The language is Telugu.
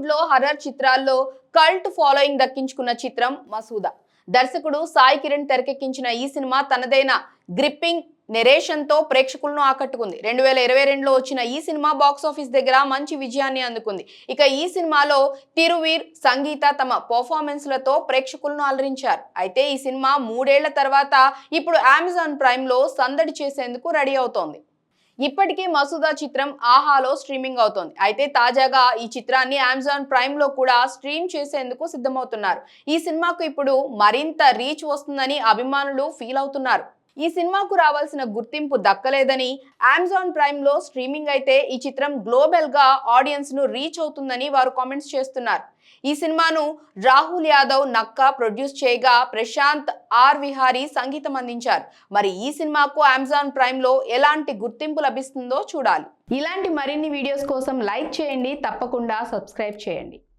టాలీవుడ్లో హర్రర్ చిత్రాల్లో కల్ట్ ఫాలోయింగ్ దక్కించుకున్న చిత్రం మసూదా. దర్శకుడు సాయి కిరణ్ తెరకెక్కించిన ఈ సినిమా తనదైన గ్రిప్పింగ్ నెరేషన్తో ప్రేక్షకులను ఆకట్టుకుంది. రెండు వేల ఇరవై రెండులో వచ్చిన ఈ సినిమా బాక్స్ ఆఫీస్ దగ్గర మంచి విజయాన్ని అందుకుంది. ఇక ఈ సినిమాలో తిరువీర్ సంగీత తమ పర్ఫార్మెన్స్లతో ప్రేక్షకులను అలరించారు. అయితే ఈ సినిమా మూడేళ్ళ తర్వాత ఇప్పుడు అమెజాన్ ప్రైమ్లో సందడి చేసేందుకు రెడీ అవుతోంది. ఇప్పటికే మసూదా చిత్రం ఆహాలో స్ట్రీమింగ్ అవుతోంది. అయితే తాజాగా ఈ చిత్రాన్ని అమెజాన్ ప్రైమ్లో కూడా స్ట్రీమ్ చేసేందుకు సిద్ధమవుతున్నారు. ఈ సినిమాకు ఇప్పుడు మరింత రీచ్ వస్తుందని అభిమానులు ఫీల్ అవుతున్నారు. ఈ సినిమాకు రావాల్సిన గుర్తింపు దక్కలేదని అమెజాన్ ప్రైమ్లో స్ట్రీమింగ్ అయితే ఈ చిత్రం గ్లోబల్గా ఆడియన్స్ను రీచ్ అవుతుందని వారు కామెంట్స్ చేస్తున్నారు. ఈ సినిమాను రాహుల్ యాదవ్ నక్క ప్రొడ్యూస్ చేయగా ప్రశాంత్ ఆర్ విహారీ సంగీతం అందించారు. మరి ఈ సినిమాకు అమెజాన్ ప్రైమ్లో ఎలాంటి గుర్తింపు లభిస్తుందో చూడాలి. ఇలాంటి మరిన్ని వీడియోస్ కోసం లైక్ చేయండి తప్పకుండా సబ్స్క్రైబ్ చేయండి.